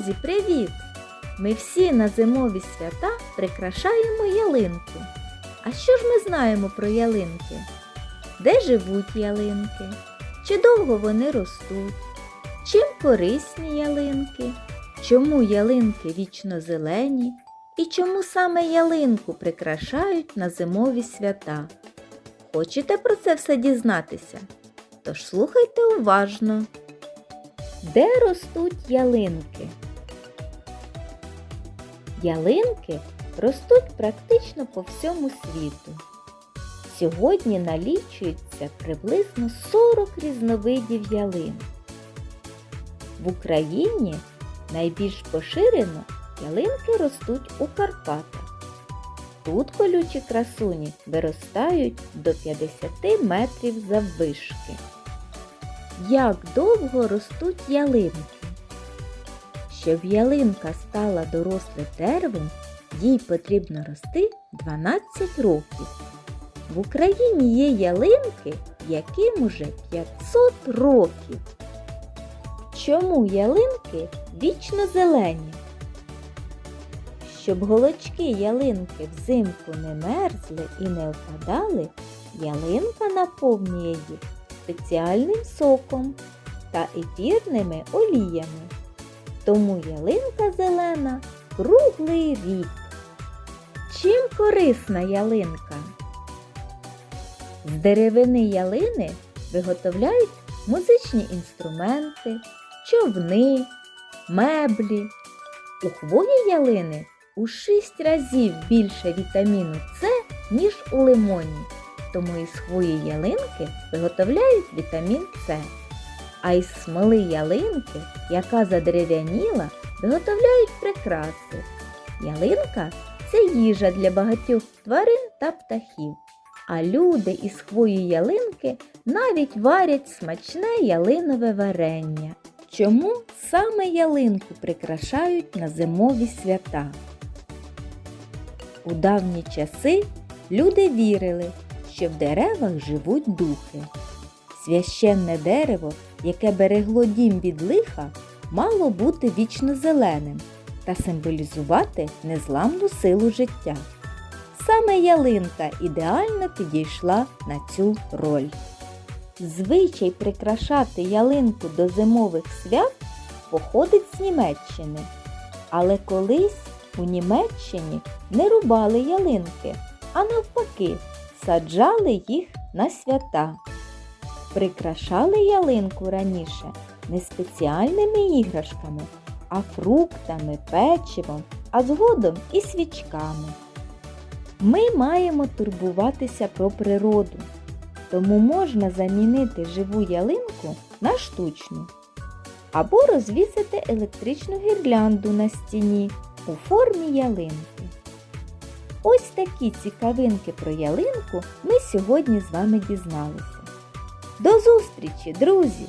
Друзі, привіт! Ми всі на зимові свята прикрашаємо ялинку. А що ж ми знаємо про ялинки? Де живуть ялинки? Чи довго вони ростуть? Чим корисні ялинки? Чому ялинки вічно зелені? І чому саме ялинку прикрашають на зимові свята? Хочете про це все дізнатися? Тож слухайте уважно. Де ростуть ялинки? Ялинки ростуть практично по всьому світу. Сьогодні налічується приблизно 40 різновидів ялин. В Україні найбільш поширено ялинки ростуть у Карпатах. Тут колючі красуні виростають до 50 метрів заввишки. Як довго ростуть ялинки? Щоб ялинка стала дорослим деревом, їй потрібно рости 12 років. В Україні є ялинки, яким уже 500 років. Чому ялинки вічно зелені? Щоб голочки ялинки взимку не мерзли і не опадали, ялинка наповнює їх спеціальним соком та ефірними оліями. Тому ялинка зелена круглий рік. Чим корисна ялинка? З деревини ялини виготовляють музичні інструменти, човни, меблі. У хвої ялини у 6 разів більше вітаміну С, ніж у лимоні. Тому із хвої ялинки виготовляють вітамін С. А із смоли ялинки, яка задерев'яніла, виготовляють прикраси. Ялинка це їжа для багатьох тварин та птахів. А люди із хвої ялинки навіть варять смачне ялинове варення. Чому саме ялинку прикрашають на зимові свята? У давні часи люди вірили, що в деревах живуть духи. Священне дерево, яке берегло дім від лиха, мало бути вічно зеленим та символізувати незламну силу життя. Саме ялинка ідеально підійшла на цю роль. Звичай прикрашати ялинку до зимових свят походить з Німеччини. Але колись у Німеччині не рубали ялинки, а навпаки, саджали їх на свята. Прикрашали ялинку раніше не спеціальними іграшками, а фруктами, печивом, а згодом і свічками. Ми маємо турбуватися про природу, тому можна замінити живу ялинку на штучну або розвісити електричну гірлянду на стіні у формі ялинки. Ось такі цікавинки про ялинку ми сьогодні з вами дізналися. До зустрічі, друзі!